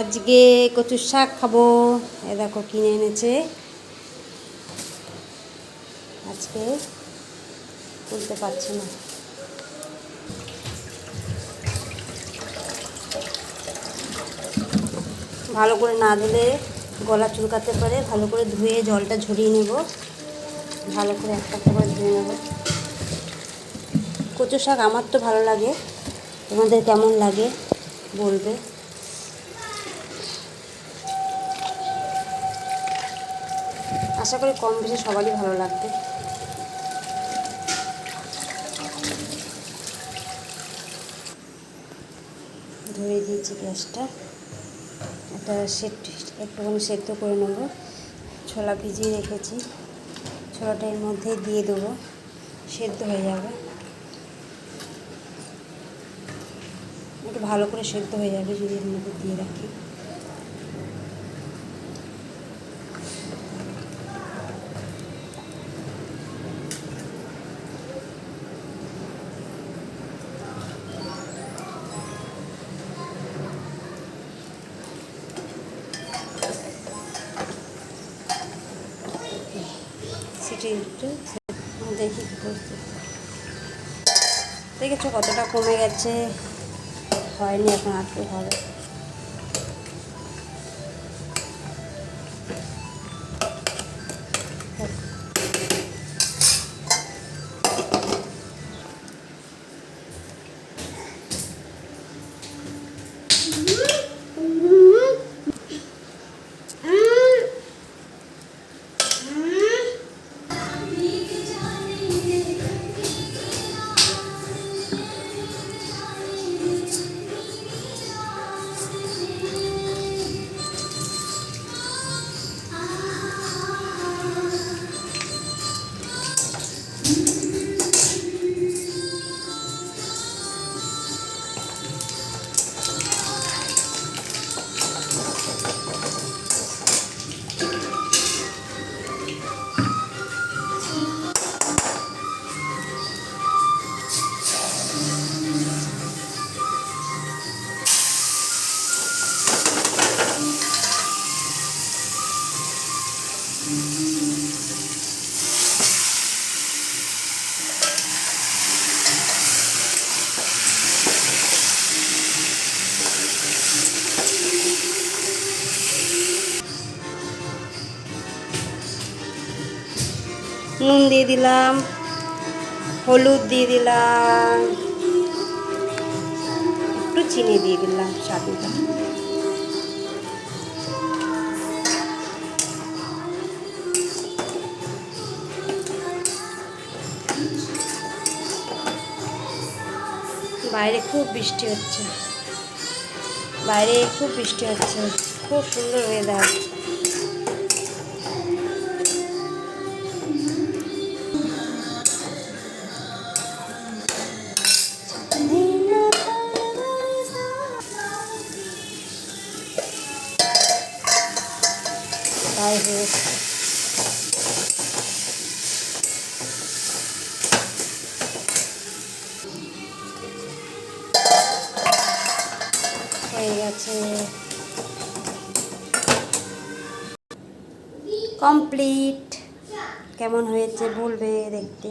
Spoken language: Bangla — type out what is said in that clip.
আজকে কচুর শাক খাব। এ দেখো কিনে এনেছে। আজকে তুলতে পারছি না। ভালো করে না দিলে গলা চুলকাতে পারে। ভালো করে ধুয়ে জলটা ঝরিয়ে নেব। ভালো করে একটা একটা করে ধুয়ে নেব। কচু শাক আমার তো ভালো লাগে। তোমাদের কেমন লাগে বলবে? আশা করি কম বেশি সবারই ভালো লাগবে। ধরে দিয়েছি গ্যাসটা। একটা সেট একটুখানি সেদ্ধ করে নেব। ছোলা ভিজিয়ে রেখেছি। ছোলাটা এর মধ্যে দিয়ে দেবো। সেদ্ধ হয়ে যাবে। একটু ভালো করে সেদ্ধ হয়ে যাবে যদি এর মধ্যে দিয়ে রাখি। সেটি একটু দেখি কী করতে দেখেছ কতটা কমে গেছে? হয়নি এখন একটু হবে। নুন দিয়ে দিলাম, হলুদ দিয়ে দিলাম, একটু চিনি দিয়ে দিলাম স্বাদ বাইরে খুব বৃষ্টি হচ্ছে। বাইরে খুব বৃষ্টি হচ্ছে। খুব সুন্দর ওয়েদার তাই হয়েছে হয়ে গেছে। কমপ্লিট। কেমন হয়েছে বলবে দেখতে।